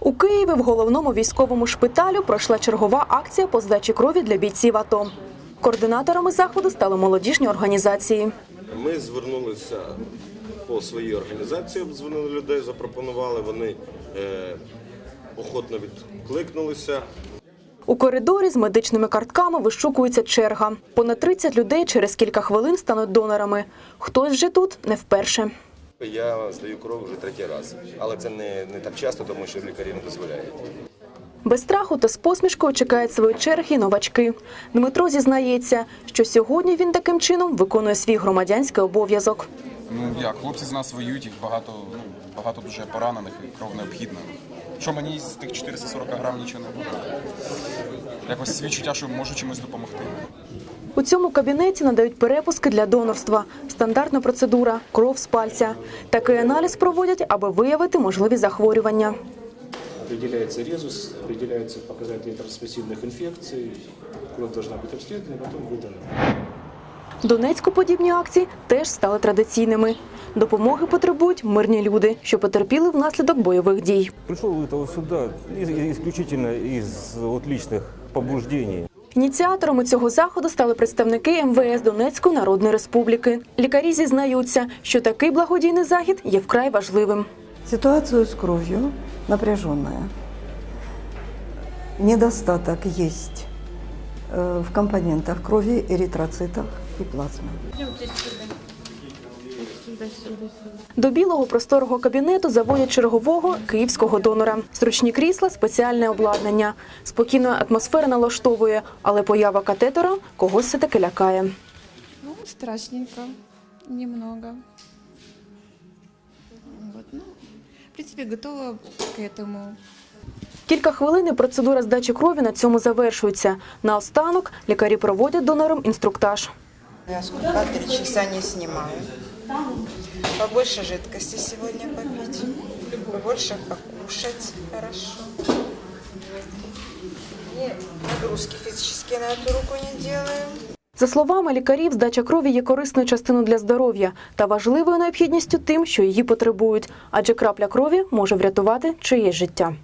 У Києві в головному військовому шпиталю пройшла чергова акція по здачі крові для бійців АТО. Координаторами заходу стали молодіжні організації. Ми звернулися по своїй організації, обдзвонили людей, запропонували. Вони е, охотно відкликнулися. У коридорі з медичними картками вишукується черга. Понад 30 людей через кілька хвилин стануть донорами. Хтось вже тут не вперше. Я здаю кров вже третій раз, але це не, не так часто, тому що лікарі не дозволяють. Без страху та з посмішкою чекають свої черги новачки. Дмитро зізнається, що сьогодні він таким чином виконує свій громадянський обов'язок. Ну як, хлопці з нас воюють, їх багато, ну, багато дуже поранених і кров необхідна Що мені з тих 440 грам нічого не буде. Якось відчуття, що можу чимось допомогти. У цьому кабінеті надають перепуски для донорства. Стандартна процедура кров з пальця. Такий аналіз проводять, аби виявити можливі захворювання. Определяется резус, определяются показатели трансмиссивных инфекций, кровь должна быть обследована и потом выдана. Донецьку подібні акції теж стали традиційними. Допомоги потребують мирні люди, що потерпіли внаслідок бойових дій. Пришел этого сюда из- исключительно из вот личных побуждений. Ініціаторами цього заходу стали представники МВС Донецької Народної Республіки. Лікарі зізнаються, що такий благодійний захід є вкрай важливим. Ситуацию с кровью напряженная. Недостаток есть э, в компонентах крови, эритроцитах и плазмы. До білого просторого кабінету заводять чергового київського донора. Зручні крісла, спеціальне обладнання. Спокійна атмосфера налаштовує, але поява катетера когось все таки лякає. Ну, страшненько, немного. Вот, ну, в принципе, готова к этому. Кілька хвилин і процедура здачі крові на цьому завершується. Наостанок лікарі проводять донорам інструктаж. С три часа не снимаю. Побольше жидкости сегодня попить, побольше покушать хорошо. И нагрузки физические на эту руку не делаем. За словами лікарів, здача крові є корисною частиною для здоров'я та важливою необхідністю тим, що її потребують, адже крапля крові може врятувати чиєсь життя.